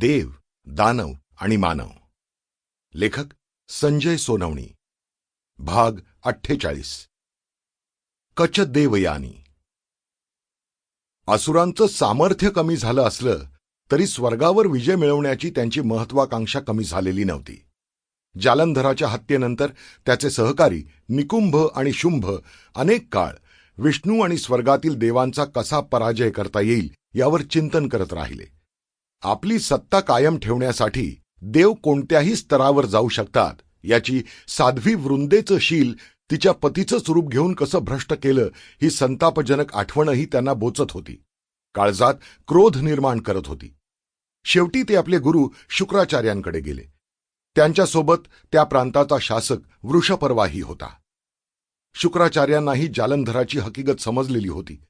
देव दानव आणि मानव. लेखक संजय सोनवणी. भाग अठ्ठेचाळीस. कच देवयानी असुरांचं सामर्थ्य कमी झालं असलं तरी स्वर्गावर विजय मिळवण्याची त्यांची महत्वाकांक्षा कमी झालेली नव्हती. जालंधराच्या हत्येनंतर त्याचे सहकारी निकुंभ आणि शुंभ अनेक काळ विष्णू आणि स्वर्गातील देवांचा कसा पराजय करता येईल यावर चिंतन करत राहिले. आपली सत्ता कायम ठेवण्यासाठी देव कोणत्याही स्तरावर जाऊ शकतात. याची साध्वी वृंदेचं शील तिच्या पतीचं स्वरूप घेऊन कसं भ्रष्ट केलं ही संतापजनक आठवणही त्यांना बोचत होती. काळजात क्रोध निर्माण करत होती. शेवटी ते आपले गुरु शुक्राचार्यांकडे गेले. त्यांच्यासोबत त्या प्रांताचा शासक वृषपर्वाही होता. शुक्राचार्यांनाही जालंधराची हकीकत समजलेली होती.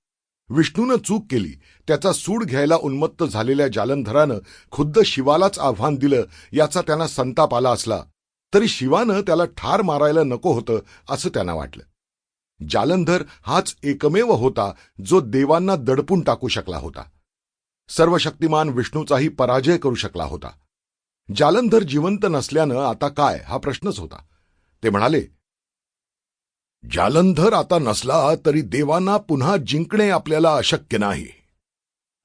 विष्णूनं चूक केली. त्याचा सूड घ्यायला उन्मत्त झालेल्या जालंधरानं खुद्द शिवालाच आव्हान दिलं याचा त्यांना संताप आला असला. तरी शिवानं त्याला ठार मारायला नको होतं असं त्यांना वाटलं. जालंधर हाच एकमेव होता जो देवांना दडपून टाकू शकला होता. सर्वशक्तिमान विष्णूचाही पराजय करू शकला होता. जालंधर जिवंत नसल्यानं आता काय? हा प्रश्नच होता. ते म्हणाले जालंधर आता नसला तरी देवांना पुन्हा जिंकणे आपल्याला अशक्य नाही.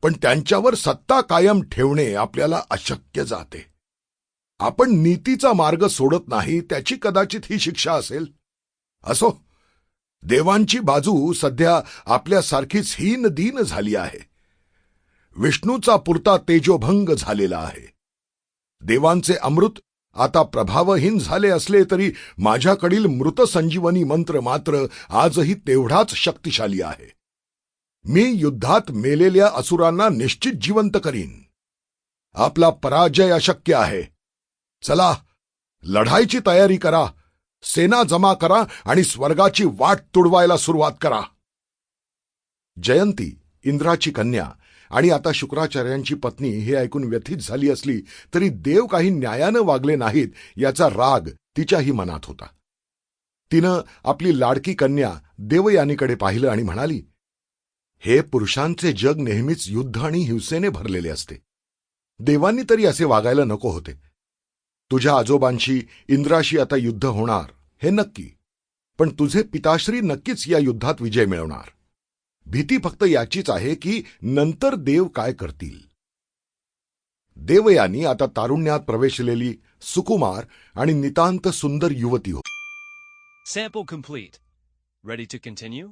पण त्यांच्यावर सत्ता कायम ठेवणे आपल्याला अशक्य जाते. आपण नीतीचा मार्ग सोडत नाही त्याची कदाचित ही शिक्षा असेल. असो देवांची बाजू सध्या आपल्यासारखीच हीन दीन झाली आहे. विष्णूचा पुरता तेजोभंग झालेला आहे. देवांचे अमृत आता प्रभावहीन झाले असले तरी माझ्याकडील मृत संजीवनी मंत्र मात्र आजही तेवढाच शक्तिशाली आहे. मी युद्धात मेलेल्या असुरांना निश्चित जिवंत करीन. आपला पराजय अशक्य आहे. चला लढाईची तयारी करा सेना जमा करा आणि स्वर्गाची वाट तुडवायला सुरुवात करा. जयंती इंद्राची कन्या आणि आता शुक्राचार्यांची पत्नी हे ऐकून व्यथित झाली असली तरी देव काही न्यायानं वागले नाहीत याचा राग तिच्याही मनात होता. तिनं आपली लाडकी कन्या देवयानीकडे पाहिलं आणि म्हणाली हे पुरुषांचे जग नेहमीच युद्ध आणि हिंसेने भरलेले असते. देवांनी तरी असे वागायला नको होते. तुझ्या आजोबांशी इंद्राशी आता युद्ध होणार हे नक्की. पण तुझे पिताश्री नक्कीच या युद्धात विजय मिळवणार. भीती फक्त याचीच आहे की नंतर देव काय करतील देवयानी आता तारुण्यात प्रवेशलेली सुकुमार आणि नितांत सुंदर युवती हो Sample complete. Ready to continue?